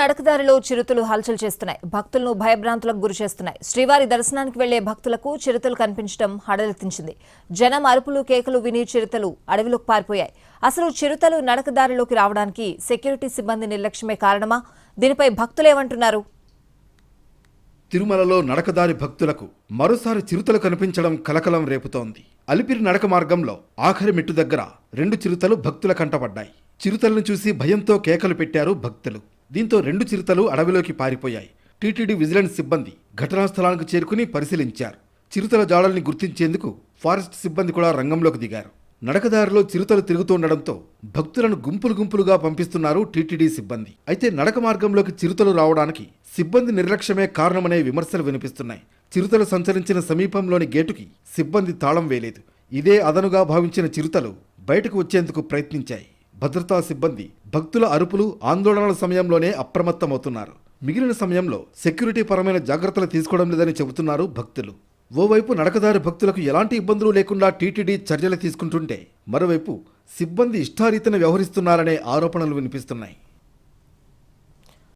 నడకదారిలో చిరుతలు హల్చల్ చేస్తున్నాయి. భక్తులను భయభ్రాంతులకు గురి చేస్తున్నాయి. శ్రీవారి దర్శనానికి వెళ్ళే భక్తులకు చిరుతలు కనిపించడం హడలెత్తించింది. జనం అరుపులు కేకలు విని చిరుతలు అడవిలోకి పారిపోయాయి. అసలు చిరుతలు నడకదారిలోకి రావడానికి సెక్యూరిటీ సిబ్బంది నిర్లక్ష్యమే కారణమా? దీనిపై భక్తులేమంటున్నారు తిరుమలలో నడకదారి భక్తులకు మరోసారి చిరుతలు కనిపించడం కలకలం రేపుతోంది. అలిపిరి నడక మార్గంలో ఆఖరి మెట్టు దగ్గర రెండు చిరుతలు భక్తుల కంటపడ్డాయి చిరుతలను చూసి భయంతో కేకలు పెట్టారు భక్తులు. దీంతో రెండు చిరుతలు అడవిలోకి పారిపోయాయి. టీటీడీ విజిలెన్స్ సిబ్బంది ఘటనా స్థలానికి చేరుకుని పరిశీలించారు. చిరుతల జాడల్ని గుర్తించేందుకు ఫారెస్ట్ సిబ్బంది కూడా రంగంలోకి దిగారు. నడకదారిలో చిరుతలు తిరుగుతుండడంతో భక్తులను గుంపులు గుంపులుగా పంపిస్తున్నారు టీటీడీ సిబ్బంది. అయితే నడక మార్గంలోకి చిరుతలు రావడానికి సిబ్బంది నిర్లక్ష్యమే కారణమనే విమర్శలు వినిపిస్తున్నాయి. చిరుతలు సంచరించిన సమీపంలోని గేటుకి సిబ్బంది తాళం వేయలేదు. ఇదే అదనుగా భావించిన చిరుతలు బయటకు వచ్చేందుకు ప్రయత్నించాయి. భద్రతా సిబ్బంది భక్తుల అరుపులు ఆందోళనల సమయంలోనే అప్రమత్తమవుతున్నారు. మిగిలిన సమయంలో సెక్యూరిటీ పరమైన జాగ్రత్తలు తీసుకోవడం లేదని చెబుతున్నారు భక్తులు. ఓవైపు నడకదారి భక్తులకు ఎలాంటి ఇబ్బందులు లేకుండా టీటీడీ చర్యలు తీసుకుంటుంటే మరోవైపు సిబ్బంది ఇష్టారీతన వ్యవహరిస్తున్నారనే ఆరోపణలు వినిపిస్తున్నాయి.